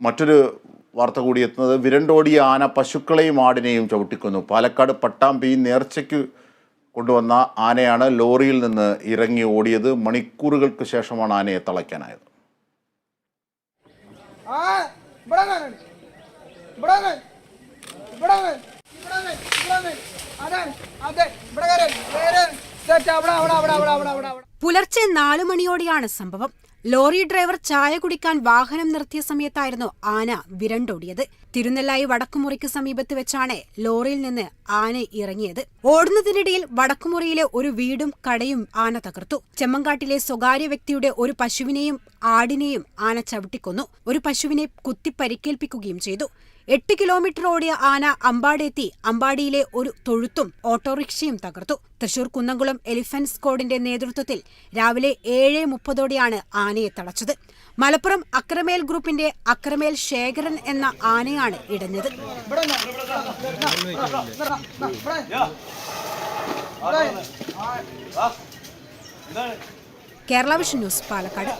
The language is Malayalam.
മറ്റൊരു വാർത്ത കൂടി എത്തുന്നത് വിരണ്ടോടിയ ആന പശുക്കളെയും ആടിനെയും ചവിട്ടിക്കൊന്നു. പാലക്കാട് പട്ടാമ്പി നേർച്ചയ്ക്ക് കൊണ്ടുവന്ന ആനയാണ് ലോറിയിൽ നിന്ന് ഇറങ്ങി ഓടിയത്. മണിക്കൂറുകൾക്ക് ശേഷമാണ് ആനയെ തളയ്ക്കാനായത്. പുലർച്ചെ നാലു മണിയോടെയാണ് സംഭവം. ലോറി ഡ്രൈവർ ചായ കുടിക്കാൻ വാഹനം നിർത്തിയ സമയത്തായിരുന്നു ആന വിരണ്ടോടിയത്. തിരുനെല്ലായി വടക്കുമുറിക്ക് സമീപത്ത് വെച്ചാണ് ലോറിയിൽ നിന്ന് ആന ഇറങ്ങിയത്. ഓടുന്നതിനിടയിൽ വടക്കുമുറിയിലെ ഒരു വീടും കടയും ആന തകർത്തു. ചെമ്മങ്കാട്ടിലെ സ്വകാര്യ വ്യക്തിയുടെ ഒരു പശുവിനെയും ആടിനെയും ആന ചവിട്ടിക്കൊന്നു. ഒരു പശുവിനെ കുത്തി പരിക്കേൽപ്പിക്കുകയും ചെയ്തു. എട്ട് കിലോമീറ്റർ ഓടിയ ആന അമ്പാടെത്തി അമ്പാടിയിലെ ഒരു തൊഴുത്തും ഓട്ടോറിക്ഷയും തകർത്തു. തൃശൂർ കുന്നംകുളം എലിഫന്റ് സ്ക്വാഡിന്റെ നേതൃത്വത്തിൽ രാവിലെ ഏഴ് മുപ്പതോടെയാണ് ആനയെ തടച്ചത് മലപ്പുറം അക്രമേൽ ഗ്രൂപ്പിന്റെ അക്രമേൽ ശേഖരൻ എന്ന ആനയാണ് ഇടഞ്ഞത്. Kerala vision news Palakkad.